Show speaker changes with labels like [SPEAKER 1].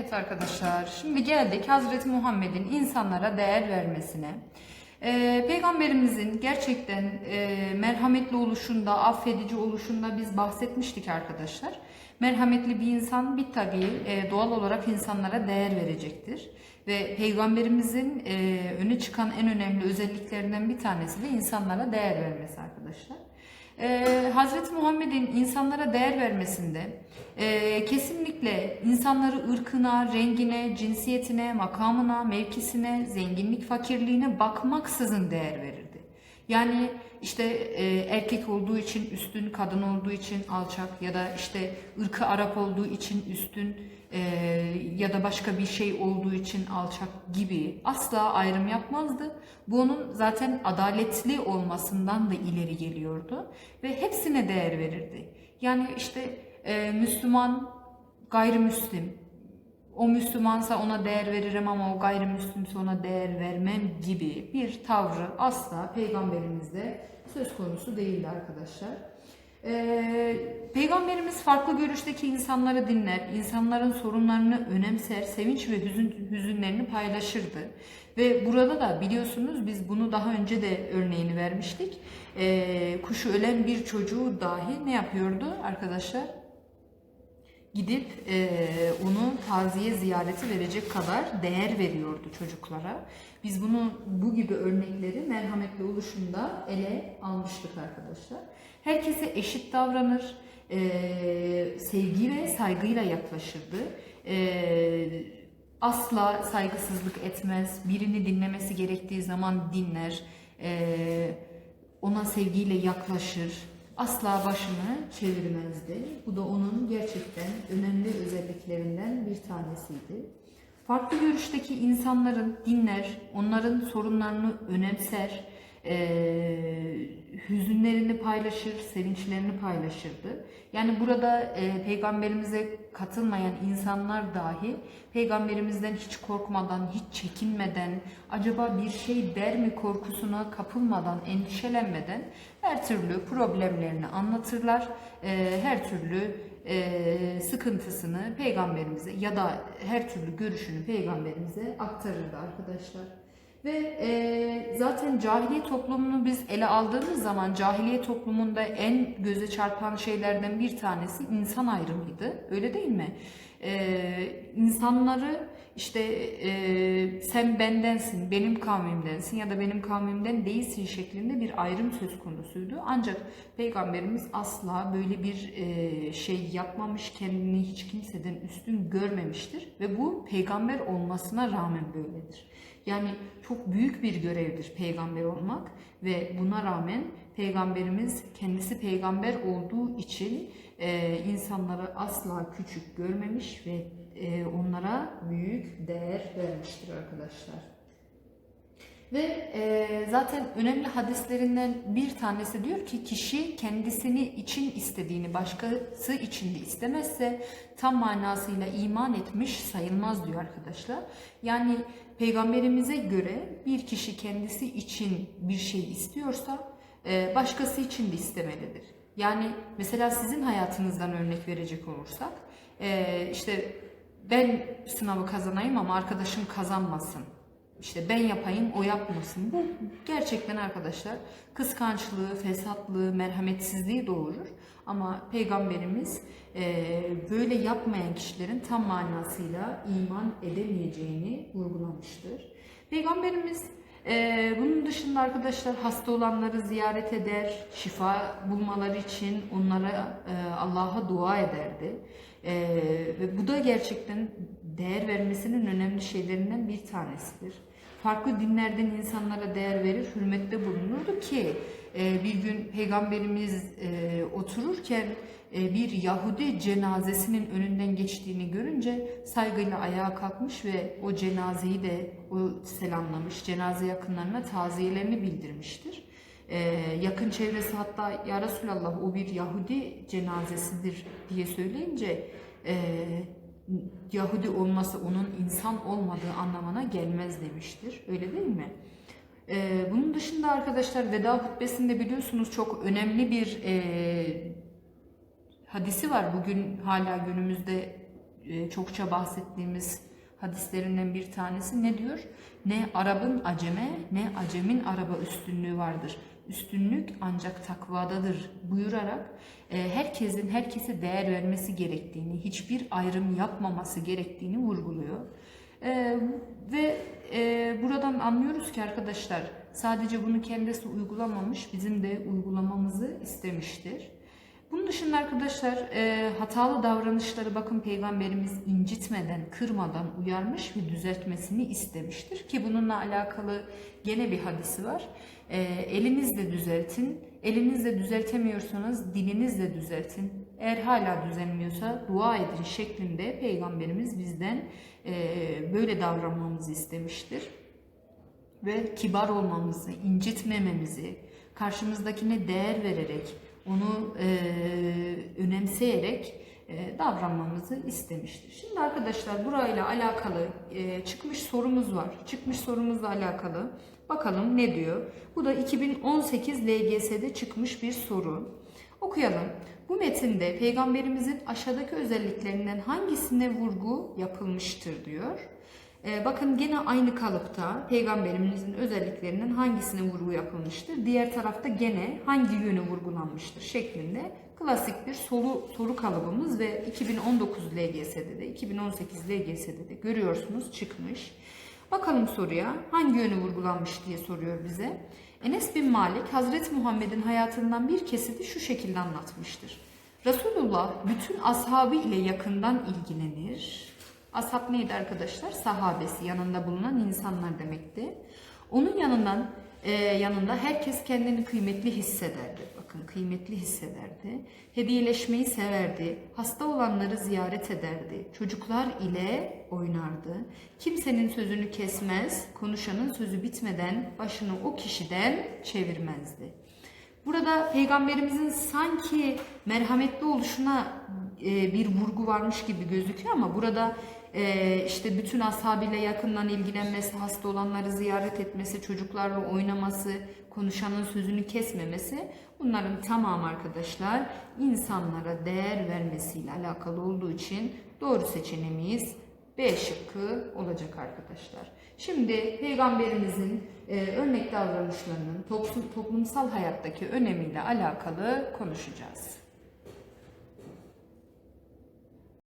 [SPEAKER 1] Evet arkadaşlar, şimdi geldik Hazreti Muhammed'in insanlara değer vermesine. Ee, Peygamberimizin gerçekten e, merhametli oluşunda, affedici oluşunda biz bahsetmiştik arkadaşlar. Merhametli bir insan bir tabii e, doğal olarak insanlara değer verecektir. Ve Peygamberimizin e, öne çıkan en önemli özelliklerinden bir tanesi de insanlara değer vermesi arkadaşlar. Ee, Hazreti Muhammed'in insanlara değer vermesinde e, kesinlikle insanları ırkına, rengine, cinsiyetine, makamına, mevkisine, zenginlik, fakirliğine bakmaksızın değer verirdi. Yani işte e, erkek olduğu için üstün, kadın olduğu için alçak ya da işte ırkı Arap olduğu için üstün e, ya da başka bir şey olduğu için alçak gibi asla ayrım yapmazdı. Bu onun zaten adaletli olmasından da ileri geliyordu ve hepsine değer verirdi. Yani işte e, Müslüman, gayrimüslim, o Müslümansa ona değer veririm ama o gayrimüslimse ona değer vermem gibi bir tavrı asla peygamberimizde söz konusu değildi arkadaşlar. Ee, Peygamberimiz farklı görüşteki insanları dinler, insanların sorunlarını önemser, sevinç ve hüzün, hüzünlerini paylaşırdı. Ve burada da biliyorsunuz biz bunu daha önce de örneğini vermiştik. Ee, kuşu ölen bir çocuğu dahi ne yapıyordu arkadaşlar? Gidip e, onu taziye ziyareti verecek kadar değer veriyordu çocuklara. Biz bunu bu gibi örnekleri merhametli oluşunda ele almıştık arkadaşlar. Herkese eşit davranır, e, sevgi ve saygıyla yaklaşırdı. E, asla saygısızlık etmez, birini dinlemesi gerektiği zaman dinler, e, ona sevgiyle yaklaşır, asla başını çevirmezdi. Bu da onun gerçekten önemli özelliklerinden bir tanesiydi. Farklı görüşteki insanların dinler, onların sorunlarını önemser, e, hüzünlerini paylaşır, sevinçlerini paylaşırdı. Yani burada e, peygamberimize katılmayan insanlar dahi peygamberimizden hiç korkmadan, hiç çekinmeden, acaba bir şey der mi korkusuna kapılmadan, endişelenmeden her türlü problemlerini anlatırlar. E, her türlü e, sıkıntısını peygamberimize ya da her türlü görüşünü peygamberimize aktarırdı arkadaşlar. Ve e, zaten cahiliye toplumunu biz ele aldığımız zaman cahiliye toplumunda en göze çarpan şeylerden bir tanesi insan ayrımıydı. Öyle değil mi? E, insanları işte e, sen bendensin, benim kavmimdensin ya da benim kavmimden değilsin şeklinde bir ayrım söz konusuydu. Ancak Peygamberimiz asla böyle bir e, şey yapmamış, kendini hiç kimseden üstün görmemiştir ve bu peygamber olmasına rağmen böyledir. Yani çok büyük bir görevdir peygamber olmak ve buna rağmen peygamberimiz kendisi peygamber olduğu için e, insanları asla küçük görmemiş ve e, onlara büyük değer vermiştir arkadaşlar. Ve e, zaten önemli hadislerinden bir tanesi diyor ki kişi kendisini için istediğini başkası için de istemezse tam manasıyla iman etmiş sayılmaz diyor arkadaşlar. Yani peygamberimize göre bir kişi kendisi için bir şey istiyorsa e, başkası için de istemelidir. Yani mesela sizin hayatınızdan örnek verecek olursak e, işte ben sınavı kazanayım ama arkadaşım kazanmasın işte ben yapayım o yapmasın. Bu gerçekten arkadaşlar kıskançlığı, fesatlığı, merhametsizliği doğurur. Ama Peygamberimiz e, böyle yapmayan kişilerin tam manasıyla iman edemeyeceğini vurgulamıştır. Peygamberimiz e, bunun dışında arkadaşlar hasta olanları ziyaret eder, şifa bulmaları için onlara e, Allah'a dua ederdi. E, ve bu da gerçekten değer vermesinin önemli şeylerinden bir tanesidir farklı dinlerden insanlara değer verir, hürmette bulunurdu ki e, bir gün peygamberimiz e, otururken e, bir Yahudi cenazesinin önünden geçtiğini görünce saygıyla ayağa kalkmış ve o cenazeyi de o selamlamış, cenaze yakınlarına taziyelerini bildirmiştir. Ee, yakın çevresi hatta ya Resulallah o bir Yahudi cenazesidir diye söyleyince e, Yahudi olması onun insan olmadığı anlamına gelmez demiştir. Öyle değil mi? Ee, bunun dışında arkadaşlar veda hutbesinde biliyorsunuz çok önemli bir e, hadisi var. Bugün hala günümüzde e, çokça bahsettiğimiz hadislerinden bir tanesi ne diyor? Ne Arap'ın aceme ne acemin araba üstünlüğü vardır. Üstünlük ancak takvadadır buyurarak e, herkesin herkese değer vermesi gerektiğini, hiçbir ayrım yapmaması gerektiğini vurguluyor. E, ve e, buradan anlıyoruz ki arkadaşlar sadece bunu kendisi uygulamamış, bizim de uygulamamızı istemiştir. Bunun dışında arkadaşlar e, hatalı davranışları bakın peygamberimiz incitmeden, kırmadan uyarmış ve düzeltmesini istemiştir. Ki bununla alakalı gene bir hadisi var. E, elinizle düzeltin, elinizle düzeltemiyorsanız dilinizle düzeltin. Eğer hala düzelmiyorsa dua edin şeklinde peygamberimiz bizden e, böyle davranmamızı istemiştir. Ve kibar olmamızı, incitmememizi, karşımızdakine değer vererek, onu e, önemseyerek e, davranmamızı istemiştir. Şimdi arkadaşlar burayla alakalı e, çıkmış sorumuz var. Çıkmış sorumuzla alakalı bakalım ne diyor. Bu da 2018 LGS'de çıkmış bir soru. Okuyalım. Bu metinde peygamberimizin aşağıdaki özelliklerinden hangisine vurgu yapılmıştır diyor. Ee, bakın gene aynı kalıpta peygamberimizin özelliklerinden hangisine vurgu yapılmıştır? Diğer tarafta gene hangi yönü vurgulanmıştır şeklinde klasik bir soru soru kalıbımız ve 2019 LGS'de de 2018 LGS'de de görüyorsunuz çıkmış. Bakalım soruya hangi yönü vurgulanmış diye soruyor bize. Enes bin Malik Hazreti Muhammed'in hayatından bir kesiti şu şekilde anlatmıştır. Resulullah bütün ashabı ile yakından ilgilenir. Ashab neydi arkadaşlar? Sahabesi, yanında bulunan insanlar demekti. Onun yanından e, yanında herkes kendini kıymetli hissederdi. Bakın kıymetli hissederdi. Hediyeleşmeyi severdi. Hasta olanları ziyaret ederdi. Çocuklar ile oynardı. Kimsenin sözünü kesmez. Konuşanın sözü bitmeden başını o kişiden çevirmezdi. Burada peygamberimizin sanki merhametli oluşuna e, bir vurgu varmış gibi gözüküyor ama burada e, işte bütün ashabıyla yakından ilgilenmesi, hasta olanları ziyaret etmesi, çocuklarla oynaması, konuşanın sözünü kesmemesi bunların tamamı arkadaşlar insanlara değer vermesiyle alakalı olduğu için doğru seçeneğimiz B şıkkı olacak arkadaşlar. Şimdi peygamberimizin e, örnek davranışlarının toplum- toplumsal hayattaki önemiyle alakalı konuşacağız.